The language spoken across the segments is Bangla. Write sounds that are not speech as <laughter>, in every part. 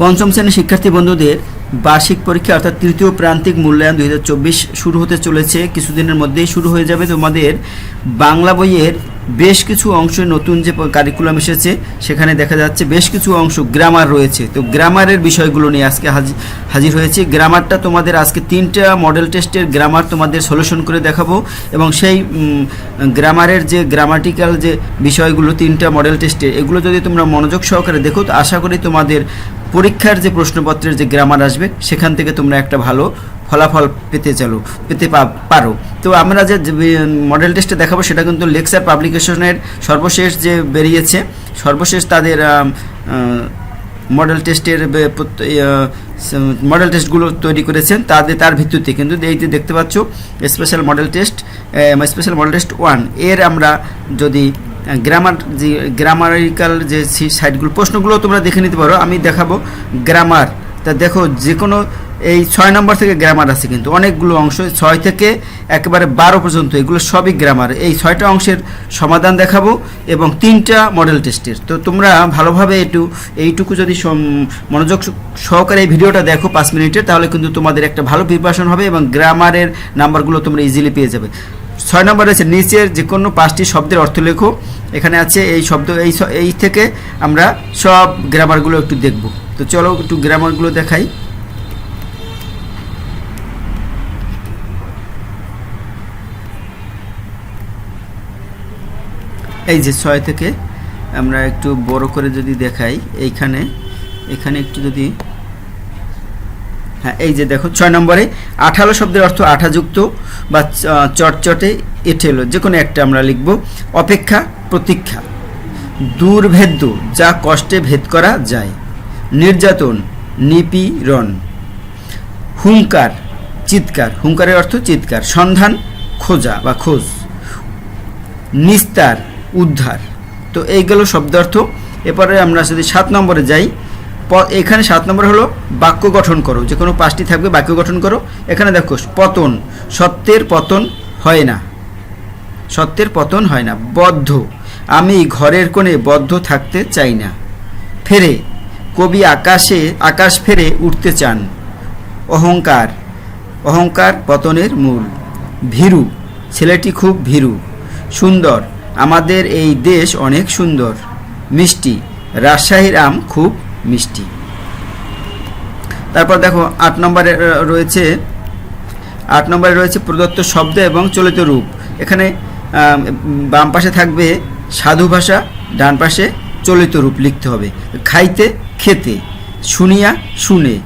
পঞ্চম শ্রেণির শিক্ষার্থী বন্ধুদের বার্ষিক পরীক্ষা, অর্থাৎ তৃতীয় প্রান্তিক মূল্যায়ন দুই হাজার চব্বিশ শুরু হতে চলেছে। কিছুদিনের মধ্যেই শুরু হয়ে যাবে তোমাদের বাংলা বইয়ের বেশ কিছু অংশ নতুন যে কারিকুলাম এসেছে, সেখানে দেখা যাচ্ছে বেশ কিছু অংশ গ্রামার রয়েছে। তো গ্রামারের বিষয়গুলো নিয়ে আজকে হাজি- হাজির হয়েছে। গ্রামারটা তোমাদের আজকে তিনটা মডেল টেস্টের গ্রামার তোমাদের সলিউশন করে দেখাবো এবং সেই গ্রামারের যে গ্রামাটিক্যাল যে বিষয়গুলো তিনটা মডেল টেস্টে এগুলো যদি তোমরা মনোযোগ সহকারে দেখো, তো আশা করি তোমাদের পরীক্ষার যে প্রশ্নপত্রের যে গ্রামার আসবে, সেখান থেকে তোমরা একটা ভালো ফলাফল পেতে চলো, পেতে পারো। তো আমরা যে মডেল টেস্টে দেখাবো সেটা কিন্তু লেকচার পাবলিকেশনের সর্বশেষ যে বেরিয়েছে, সর্বশেষ তাদের মডেল টেস্টের মডেল টেস্টগুলো তৈরি করেছেন তাদের তার ভিত্তিতে। কিন্তু এই যে দেখতে পাচ্ছ special model test special model test ওয়ানের আমরা যদি গ্রামার যে গ্রামারিক্যাল যে সাইটগুলো প্রশ্নগুলো তোমরা দেখে নিতে পারো, আমি দেখাবো। গ্রামার তা দেখো যে কোনো এই ছয় নম্বর থেকে গ্রামার আছে কিন্তু, অনেকগুলো অংশ, ছয় থেকে একেবারে বারো পর্যন্ত, এগুলো সবই গ্রামার এই ছয়টা অংশের সমাধান দেখাবো এবং তিনটা মডেল টেস্টের তো তোমরা ভালোভাবে একটু, এইটুকু যদি মনোযোগ সহকারে এই ভিডিওটা দেখো পাঁচ মিনিটের তাহলে কিন্তু তোমাদের একটা ভালো প্রিপারেশন হবে এবং গ্রামারের নাম্বারগুলো তোমরা ইজিলি পেয়ে যাবে। ছয় নম্বর আছে নিচের যে কোনো পাঁচটি শব্দের অর্থ লেখো। এখানে আছে এই শব্দ, এই এই থেকে আমরা সব গ্রামারগুলো একটু দেখব। তো চলো একটু গ্রামারগুলো দেখাই। এই যে ছয় থেকে আমরা একটু বড় করে যদি দেখাই, এইখানে, এখানে একটু যদি হ্যাঁ এই যে দেখো, ছয় নম্বরে, আঠালো শব্দের অর্থ আঠাযুক্ত বা চটচটে এঠেলো, যে কোনো একটা আমরা লিখব, অপেক্ষা, প্রতীক্ষা, দুর্ভেদ্য, যা কষ্টে ভেদ করা যায়, নির্যাতন, নিপীড়ন হুঙ্কার চিৎকার হুঙ্কারের অর্থ চিৎকার, সন্ধান, খোঁজা বা খোঁজ, নিস্তার উদ্ধার। তো এইগুলো শব্দার্থ। এরপরে আমরা যদি সাত নম্বরে যাই এখানে সাত নম্বর হলো বাক্য গঠন করো। যে কোনো পাঁচটি থাকবে, বাক্য গঠন করো। এখানে দেখো, পতন। সত্যের পতন হয় না। সত্যের পতন হয় না। বদ্ধ। আমি ঘরের কোণে বদ্ধ থাকতে চাই না। ফেরে। কবি আকাশে, আকাশ ফেরে উঠতে চান। অহংকার। অহংকার পতনের মূল। ভীরু। ছেলেটি খুব ভীরু। সুন্দর। আমাদের এই দেশ অনেক সুন্দর, মিষ্টি। রাজশাহীর আম খুব মিষ্টি। তারপর দেখো, আট নম্বরে রয়েছে, আট নম্বরে রয়েছে প্রদত্ত শব্দ এবং চলিত রূপ। এখানে বাম পাশে থাকবে সাধু ভাষা, ডান পাশে চলিত রূপ লিখতে হবে। খাইতে, খেতে, শুনিয়া, শুনে।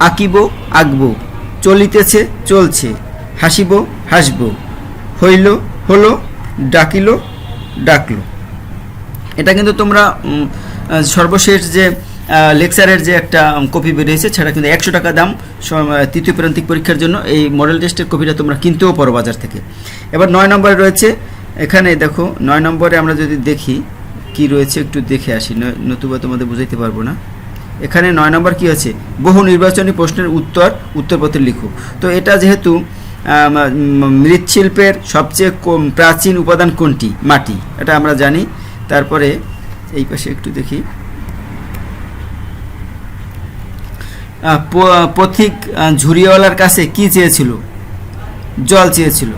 আঁকিব, আঁকব, চলিতেছে, চলছে। হাসিব, হাসব। হইল, হলো ডাকিল, ডাকলো। এটা কিন্তু তোমরা সর্বশেষ যে লেকচারের যে একটা কপি বেরিয়েছে সেটা কিন্তু একশো টাকা দাম তৃতীয় প্রান্তিক পরীক্ষার জন্য। এই মডেল টেস্টের কপিটা তোমরা কিনতেও পারো বাজার থেকে। এবার নয় নম্বরে রয়েছে, এখানে দেখো, নয় নম্বরে আমরা যদি দেখি, কি রয়েছে একটু দেখে আসি নতুবা তোমাদের বুঝাইতে পারব না। এখানে নয় নম্বর কি আছে? বহু নির্বাচনী প্রশ্নের উত্তর, উত্তরপত্রে লিখো। তো এটা যেহেতু মৃৎশিল্পের সবচেয়ে প্রাচীন উপাদান কোনটি? মাটি। এটা আমরা জানি। তারপরে এই পাশে একটু দেখি। পথিক ঝুরিওয়ালার কাছে কি চেয়েছিল? জল চেয়েছিল।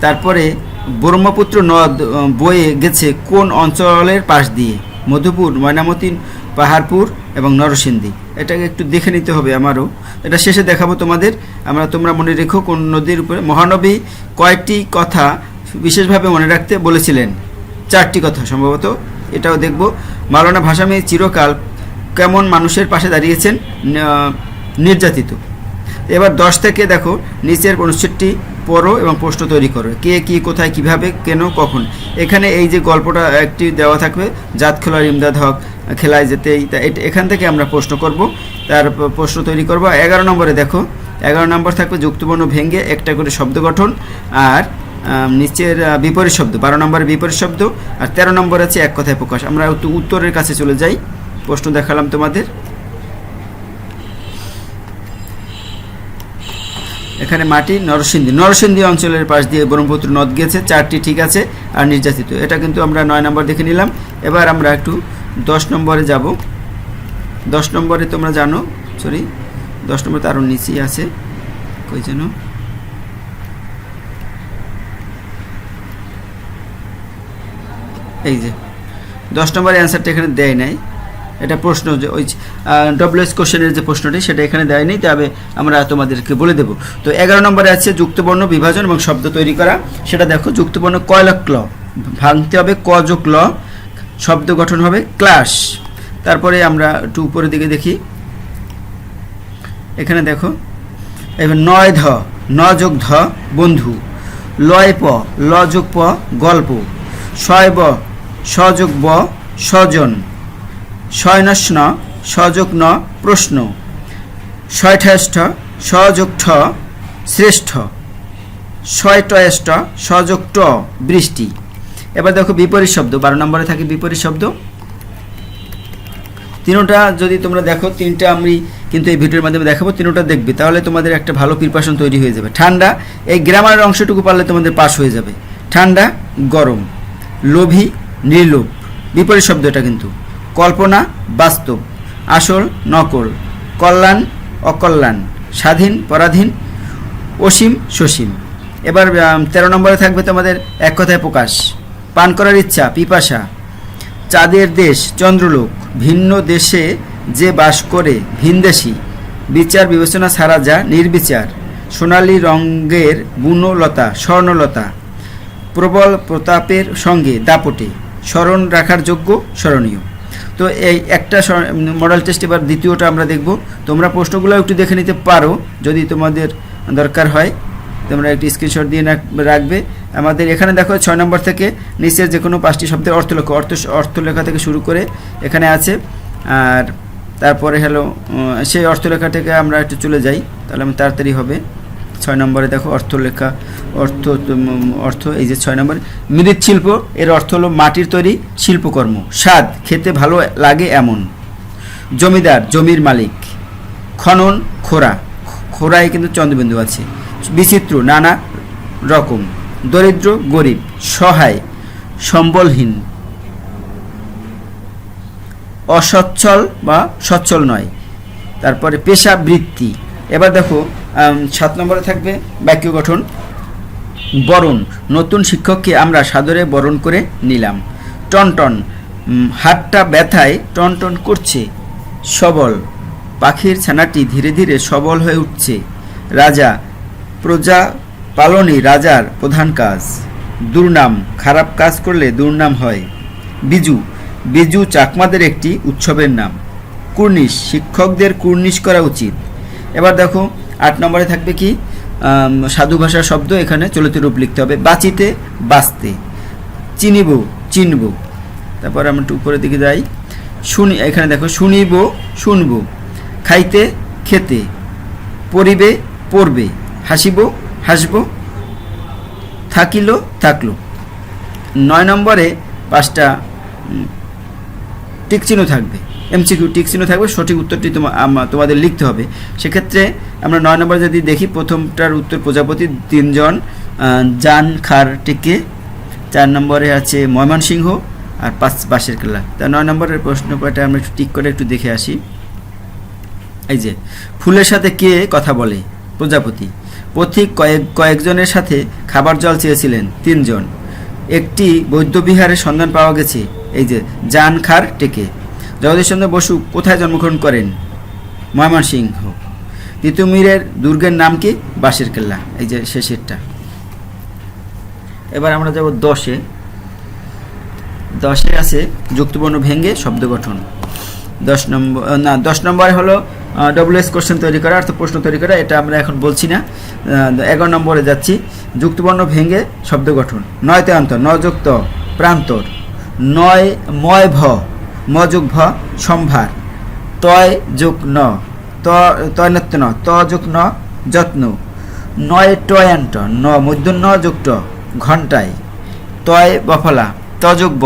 তারপরে, ব্রহ্মপুত্র নদ বয়ে গেছে কোন অঞ্চলের পাশ দিয়ে? মধুপুর ময়নামতি পাহাড়পুর এবং নরসিংদী। এটাকে একটু দেখে নিতে হবে আমারও। এটা শেষে দেখাবো তোমাদের। আমরা, তোমরা মনে রেখো কোন নদীর উপরে মহানবী কয়েকটি কথা বিশেষভাবে মনে রাখতে বলেছিলেন। চারটি কথা সম্ভবত। এটাও দেখব। মাওলানা ভাসামী চিরকাল কেমন মানুষের পাশে দাঁড়িয়েছেন নির্যাতিত। এবার দশ থেকে দেখো, নিচের অনুচ্ছেদটি পড়ো এবং প্রশ্ন তৈরি করো। কে, কি, কোথায়, কীভাবে, কেন, কখন? এখানে এই যে গল্পটা একটি দেওয়া থাকবে জাত খেলার ইমদাদ হক। খেলায় যেতেই এখান থেকে আমরা প্রশ্ন করব। তার প্রশ্ন তৈরি করব। এগারো নম্বরে দেখো, এগারো নম্বর থাকবে যুক্তবর্ণ ভেঙে একটা করে শব্দ গঠন আর নিচের বিপরীত শব্দ। বারো নম্বরে বিপরীত শব্দ আর তেরো নম্বর আছে এক কথায় প্রকাশ। আমরা একটু উত্তরের কাছে চলে যাই। প্রশ্ন দেখালাম তোমাদের। এখানে মাটি নরসিংদী। নরসিংদী অঞ্চলের পাশ দিয়ে ব্রহ্মপুত্র নদ গেছে, চারটি ঠিক আছে আর নির্যাতিত। এটা কিন্তু আমরা নয় নম্বর দেখে নিলাম। এবার আমরা একটু দশ নম্বরে যাব। দশ নম্বরে তোমরা জানো সরি দশ নম্বরে তো আরও নিচেই আছে। কই যেন? এই যে, দশ নম্বরের অ্যান্সারটা এখানে দেয় নাই। এটা প্রশ্ন যে ওই ডব্লিউএস কোশ্চেনের যে প্রশ্নটি, সেটা এখানে দেয়নি তবে আমরা তোমাদেরকে বলে দেব। তো এগারো নম্বরে আছে যুক্তবর্ণ বিভাজন এবং শব্দ তৈরি করা। সেটা দেখো, যুক্তবর্ণ কয়লক ল ভাঙতে হবে ক যোগ ল। শব্দ গঠন হবে ক্লাস। তারপরে আমরা একটু উপরের দিকে দেখি। এখানে দেখো, এবার নয় ধ ন ধ, বন্ধু। লয় প, ল প, গল্প। ছয় ব সযোগ ব, স্বজন। শয়নস্ন সযোগ ন, প্রশ্ন। ছয়ঠাষ্ঠ সযোগ ঠ, শ্রেষ্ঠ। ছয়টয়েষ্ট সযোগ ট, বৃষ্টি। এবার দেখো বিপরীত শব্দ, বারো নম্বরে থাকে বিপরীত শব্দ। তিনোটা যদি তোমরা দেখো, তিনটা আমি কিন্তু এই ভিডিওর মাধ্যমে দেখাবো, তিনোটা দেখবে, তাহলে তোমাদের একটা ভালো প্রিপারেশন তৈরি হয়ে যাবে। ঠান্ডা, এই গ্রামারের অংশটুকু পারলে তোমাদের পাস হয়ে যাবে। ঠান্ডা, গরম, লোভী, নির্লোভ, বিপরীত শব্দ এটা কিন্তু। কল্পনা, বাস্তব, আসল, নকল, কল্যাণ, অকল্যাণ, স্বাধীন, পরাধীন, অসীম, সসীম। এবার তেরো নম্বরে থাকবে তোমাদের এক কথায় প্রকাশ। পান করার ইচ্ছা, পিপাসা। চাঁদের দেশ, চন্দ্রলোক, ভিন্ন দেশে যে বাস করে, ভিনদেশী। বিচার বিবেচনা ছাড়া যা নির্বিচার। সোনালী রঙের গুণলতা স্বর্ণলতা। প্রবল প্রতাপের সঙ্গে দাপটে। স্মরণ রাখার যোগ্য স্মরণীয়। তো এই একটা মডেল টেস্ট এবার দ্বিতীয়টা আমরা দেখব। তোমরা প্রশ্নগুলো একটু দেখে নিতে পারো। যদি তোমাদের দরকার হয়, তোমরা একটি স্ক্রিনশট দিয়ে রাখবে। আমাদের এখানে দেখো ছয় নম্বর থেকে নিচের যে কোনো পাঁচটি শব্দের অর্থ লেখো। অর্থ অর্থলেখা থেকে শুরু করে এখানে আছে। আর তারপরে হলো সেই অর্থলেখা থেকে আমরা একটু চলে যাই। তাহলে আমি তাড়াতাড়ি হবে। ছয় নম্বরে দেখো অর্থলেখা অর্থ অর্থ, এই যে ছয় নম্বরে মৃৎশিল্প এর অর্থ হলো মাটির তৈরি শিল্পকর্ম। স্বাদ, খেতে ভালো লাগে এমন। জমিদার, জমির মালিক। খনন, খোরা। খোরায় কিন্তু চন্দ্রবিন্দু আছে। বিচিত্র, নানা রকম। দরিদ্র, গরিব, সহায়, সম্বলহীন। অসচ্ছল বা সচ্ছল নয়। তারপরে পেশা বৃত্তি এবার দেখো সাত নম্বরে থাকবে বাক্য গঠন। বরণ। নতুন শিক্ষককে আমরা সাদরে বরণ করে নিলাম। টনটন হাতটা ব্যথায় টনটন করছে। সবল। পাখির ছানাটি ধীরে ধীরে সবল হয়ে উঠছে। রাজা, প্রজা পালনই রাজার প্রধান কাজ। দুর্নাম, খারাপ কাজ করলে দুর্নাম হয়। বিজু বিজু চাকমাদের একটি উৎসবের নাম। কুর্নিশ, শিক্ষকদের কুর্নিশ করা উচিত। এবার দেখো, আট নম্বরে থাকবে কি? সাধু ভাষার শব্দ এখানে চলিত রূপ লিখতে হবে। বাঁচিতে, বাঁচতে। চিনিব, চিনব। তারপর আমরা একটু উপরের দিকে যাই। শুনি, এখানে দেখো, শুনিব, শুনব। খাইতে, খেতে। পড়িবে পড়বে হাসিব হাসব থাকিল থাকল। নয় নম্বরে পাঁচটা উম, টিক চিহ্ন থাকবে এমসিকিউ টিক চিহ্ন থাকবে সঠিক উত্তরটি তোমা- তোমাদের লিখতে হবে। সেক্ষেত্রে আমরা নয় নম্বরে যদি দেখি প্রথমটার উত্তর প্রজাপতি তিনজন জান খার টিকে। চার নম্বরে আছে ময়মনসিংহ আর পাঁচ বাঁশের কেল্লা তা নয় নম্বরের প্রশ্ন কয়টা আমরা একটু টিক করে একটু দেখে আসি। এই যে ফুলের সাথে কে কথা বলে? প্রজাপতি। পথিক কয়েক, কয়েকজনের সাথে খাবার জল চেয়েছিলেন, তিনজন। একটি বৌদ্ধবিহারের সন্ধান পাওয়া গেছে, এই যে জান খার টেকে। জগদীশচন্দ্র বসু কোথায় জন্মগ্রহণ করেন? ময়মনসিংহ। তিতুমিরের দুর্গের নাম কি? বাঁশের কেল্লা এই যে শেষেরটা। এবার আমরা যাব দশে। দশে আছে যুক্তবর্ণ ভেঙ্গে শব্দ গঠন দশ নম্বর না, দশ নম্বর হলো ডব্লিউএস কোশ্চেন তৈরি করা, অর্থাৎ প্রশ্ন তৈরি করা, এটা আমরা এখন বলছি না। এগারো নম্বরে যাচ্ছি। যুক্তবর্ণ ভেঙে শব্দ গঠন। নয় তেয়ান্তর ন যুক্ত প্রান্তর। নয়, ময় ভ ম যোগ ভ, সম্ভার। তয় যোগ ন, ত, তয়নত্ব ন, ত যোগ ন, যত্ন। নয়, টয়ান্ত, ন মধ্য ন যুক্ত ঘণ্টায়। তয় বফলা তযোগ ব,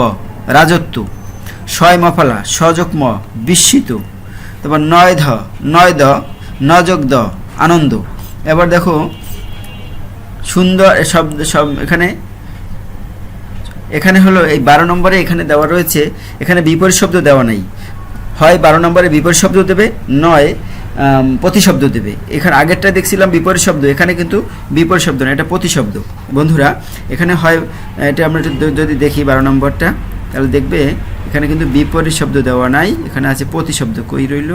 রাজত্ব। ছয় মফলা সযোগ ম বিস্মিত। তারপর নয় ধ নয় দ নযোগ দ আনন্দ। এবার দেখো, সুন্দর শব্দ, সব এখানে এখানে হলো এই বারো নম্বরে এখানে দেওয়া রয়েছে, এখানে বিপরীত শব্দ দেওয়া নেই। হয় বারো নম্বরে বিপরীত শব্দ দেবে, নয় প্রতিশব্দ দেবে। এখানে আগেরটা দেখছিলাম বিপরীত শব্দ, এখানে কিন্তু বিপরীত শব্দ না এটা প্রতিশব্দ। বন্ধুরা, এখানে হয়, এটা আমরা যদি দেখি বারো নম্বরটা। তাহলে দেখবে, এখানে কিন্তু বিপরীত শব্দ দেওয়া নাই, এখানে আছে প্রতিশব্দ। কই রইল?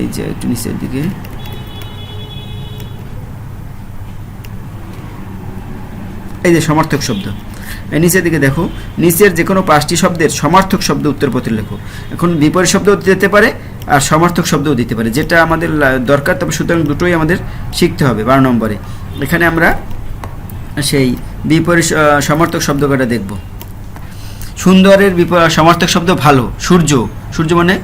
এই যে একটু নিচের দিকে। এই যে সমর্থক শব্দ। এই নিচের দিকে দেখো, নিচের যে কোনো পাঁচটি শব্দের সমার্থক শব্দ উত্তরপত্রে লেখো। এখন বিপরীত শব্দও দিতে পারে, আর সমার্থক শব্দও দিতে পারে, যেটা আমাদের দরকার, তবে সুতরাং দুটোই আমাদের শিখতে হবে বারো নম্বরে। এখানে আমরা সেই বিপরীত সমার্থক শব্দ কটা দেখব। সুন্দরের বিপ সমার্থক শব্দ ভালো, সূর্য। সূর্য মানে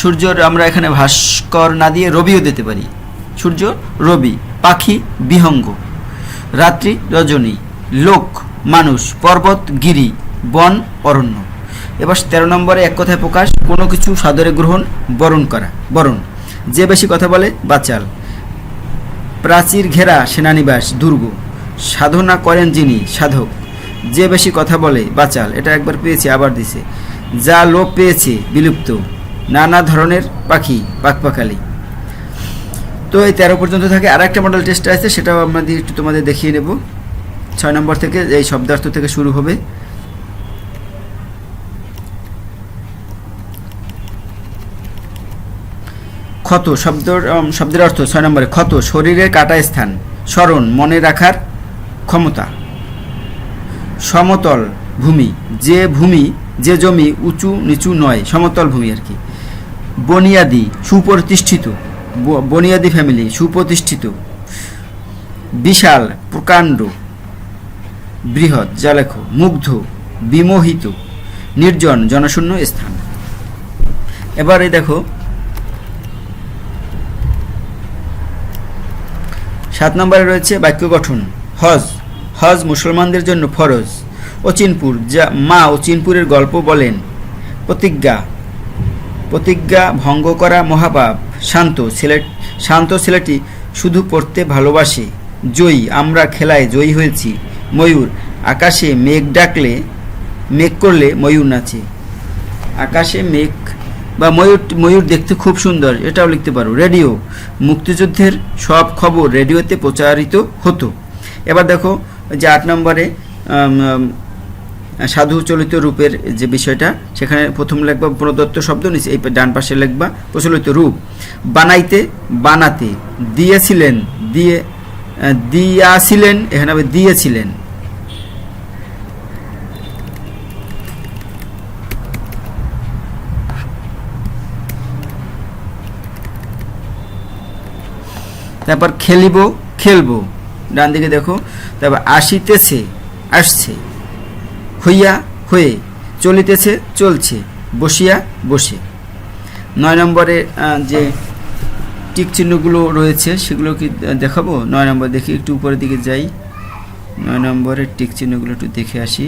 সূর্যর আমরা এখানে ভাস্কর না দিয়ে রবিও দিতে পারি। সূর্য, রবি, পাখি, বিহঙ্গ। রাত্রি, রজনী। লোক, মানুষ, পর্বত, গিরি, বন, অরণ্য। এবার তেরো নম্বরে এক কথায় প্রকাশ, কোনো কিছু সাদরে গ্রহণ, বরণ করা, বরণ। যে বেশি কথা বলে, বাচাল। প্রাচীর ঘেরা সেনানিবাস, দুর্গ। সাধনা করেন যিনি, সাধক। যে বেশি কথা বলে, বাচাল। এটা একবার পেয়েছে, আবার দিছে। যা লোপ পেয়েছে, বিলুপ্ত। নানা ধরনের পাখি পাকপাখালি তো এই তেরো পর্যন্ত থাকে। আর একটা মডেল টেস্ট আছে, সেটাও আমাদের একটু তোমাদের দেখিয়ে নেব। ছয় নম্বর থেকে এই শব্দার্থ থেকে শুরু হবে। ক্ষত, শব্দর শব্দের অর্থ ছয় নম্বরে ক্ষত শরীরের কাটা স্থান, স্মরণ, মনে রাখার ক্ষমতা। সমতল ভূমি। যে ভূমি, যে জমি উঁচু নিচু নয়, সমতল ভূমি আর কি। বনিয়াদি, সুপ্রতিষ্ঠিত। বনিয়াদি ফ্যামিলি সুপ্রতিষ্ঠিত। বিশাল, প্রকাণ্ড, বৃহৎ, যা মুগ্ধ, বিমোহিত, নির্জন, জনশূন্য স্থান। এবারে দেখো, সাত নম্বরে রয়েছে বাক্য গঠন, হজ। হজ মুসলমানদের জন্য ফরজ। অচিনপুর যা মা অচিনপুরের গল্প বলেন, প্রতিজ্ঞা প্রতিজ্ঞা ভঙ্গ করা মহাপাপ, শান্ত ছেলে, শান্ত ছেলেটি শুধু পড়তে ভালোবাসে, জয়ী, আমরা খেলায় জয়ী হয়েছি, ময়ূর, আকাশে মেঘ ডাকলে, মেঘ করলে ময়ূর নাচে। আকাশে মেঘ বা ময়ূর ময়ূর দেখতে খুব সুন্দর, এটাও লিখতে পারো। রেডিও, মুক্তিযুদ্ধের সব খবর রেডিওতে প্রচারিত হতো। এবার দেখো যে আট নম্বরে সাধু চলিত রূপের যে বিষয়টা, সেখানে প্রথম লিখবা প্রদত্ত শব্দ, নিচে এই ডান পাশে লিখবা প্রচলিত রূপ। বানাইতে, বানাতে, দিয়েছিলেন, দিয়ে দিয়াছিলেন, এখানে হবে দিয়েছিলেন। তারপর খেলিব, খেলব। ডান দিকে দেখো, তারপর আসিতেছে, আসছে, হইয়া, হয়ে, চলিতেছে, চলছে, বসিয়া, বসে। নয় নম্বরে যে টিক চিহ্নগুলো রয়েছে, সেগুলো কি দেখাবো? নয় নম্বর দেখি, একটু উপরের দিকে যাই। নয় নম্বরের টিক চিহ্নগুলো একটু দেখে আসি।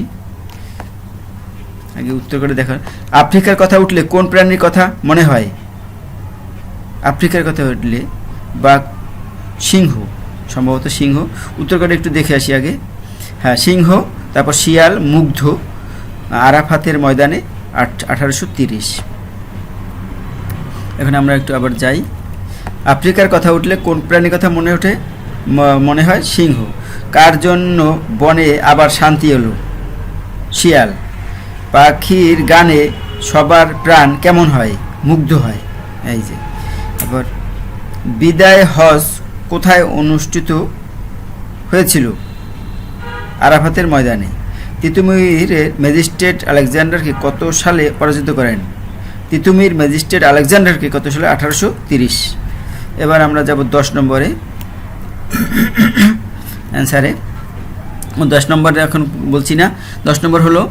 আগে উত্তর করে দেখা আফ্রিকার কথা উঠলে কোন প্রাণীর কথা মনে হয়? আফ্রিকার কথা উঠলে বা সিংহ। সম্ভবত সিংহ। উত্তর করে একটু দেখে আসি আগে। হ্যাঁ সিংহ, তারপর শিয়াল, মুগ্ধ, আরাফাতের ময়দানে আট, আঠারোশো তিরিশ। এখন আমরা একটু আবার যাই। আফ্রিকার কথা উঠলে কোন প্রাণীর কথা মনে ওঠে? মনে হয় সিংহ। কার জন্য বনে আবার শান্তি এলো? শিয়াল। পাখির গানে সবার প্রাণ কেমন হয়? মুগ্ধ হয়। এই যে। আবার বিদায় হজ কোথায় অনুষ্ঠিত হয়েছিল? আরাফাতের ময়দানে। তিতুমিরের ম্যাজিস্ট্রেট আলেকজান্ডারকে কত সালে পরাজিত করেন? তিতুমির ম্যাজিস্ট্রেট আলেকজান্ডারকে কত সালে? আঠারোশো তিরিশ। এবার আমরা যাব দশ নম্বরে। <coughs> অ্যান্সারে দশ নম্বরে এখন বলছি না। দশ নম্বর হলো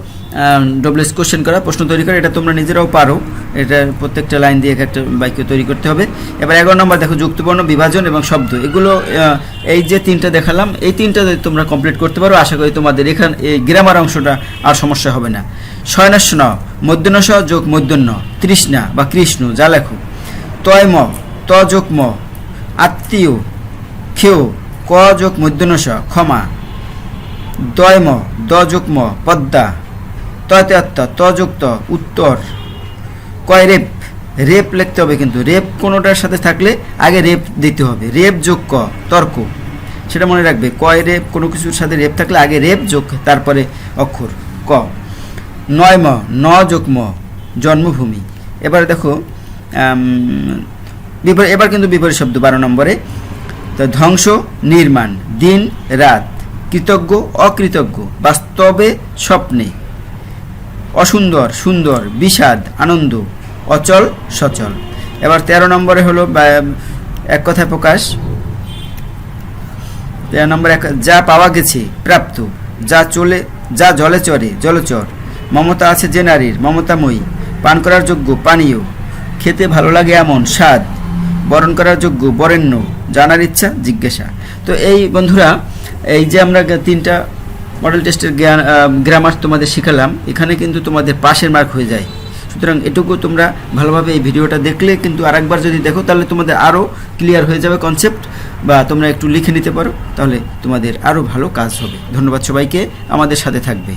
ডবলেস কোশ্চেন করা, প্রশ্ন তৈরি করা, এটা তোমরা নিজেরাও পারো। এটা প্রত্যেকটা লাইন দিয়ে এক একটা বাক্য তৈরি করতে হবে। এবার এগারো নম্বর, দেখো, যুক্তবর্ণ, বিভাজন এবং শব্দ। এগুলো এই যে তিনটা দেখালাম, এই তিনটা যদি তোমরা কমপ্লিট করতে পারো, আশা করি তোমাদের এখান, এই গ্রামার অংশটা আর সমস্যা হবে না। শয়নস্য ন মধ্যনস যোগ মধ্যন্য তৃষ্ণা বা কৃষ্ণ, যা লেখো। তয় ম, ত যোগ ম, আত্মীয় খেয় ক যোগ মধ্যনস ক্ষমা। দয়ম দ যুগ্ম পদ্মা। তয়তে আত্মা তযুক্ত, উত্তর। কয় রেপ? রেপ লিখতে হবে কিন্তু। রেপ কোনোটার সাথে থাকলে আগে রেপ দিতে হবে। রেপ যোগ ক, তর্ক। সেটা মনে রাখবে। কয় রেপ? কোনো কিছুর সাথে রেপ থাকলে আগে রেপ যোগ, তারপরে অক্ষর। ক নয় ম ন যোগ ম, জন্মভূমি। এবার দেখো বিপরীত এবার কিন্তু বিপরীত শব্দ, বারো নম্বরে। তো ধ্বংস, নির্মাণ, দিন, রাত, কৃতজ্ঞ, অকৃতজ্ঞ, বাস্তবে স্বপ্নে। অসুন্দর, সুন্দর, বিষাদ, আনন্দ, অচল, সচল। এবার তেরো নম্বরে হলো এক কথায় প্রকাশ। তেরো নম্বর এক, যা পাওয়া গেছে, প্রাপ্ত। যা চলে, যা জলে চরে জলচর। মমতা আছে যে নারীর, মমতাময়ী। পান করার যোগ্য, পানীয়। খেতে ভালো লাগে এমন, স্বাদ। বরণ করার যোগ্য, বরেণ্য। জানার ইচ্ছা, জিজ্ঞাসা। তো এই বন্ধুরা, এই যে আমরা তিনটা মডেল টেস্টের জ্ঞান গ্রামার তোমাদের শেখালাম। এখানে কিন্তু তোমাদের পাশের মার্ক হয়ে যায়। সুতরাং এটুকু তোমরা ভালোভাবে এই ভিডিওটা দেখলে, কিন্তু আরেকবার যদি দেখো, তাহলে তোমাদের আরও ক্লিয়ার হয়ে যাবে কনসেপ্ট বা তোমরা একটু লিখে নিতে পারো, তাহলে তোমাদের আরও ভালো কাজ হবে। ধন্যবাদ সবাইকে, আমাদের সাথে থাকবে।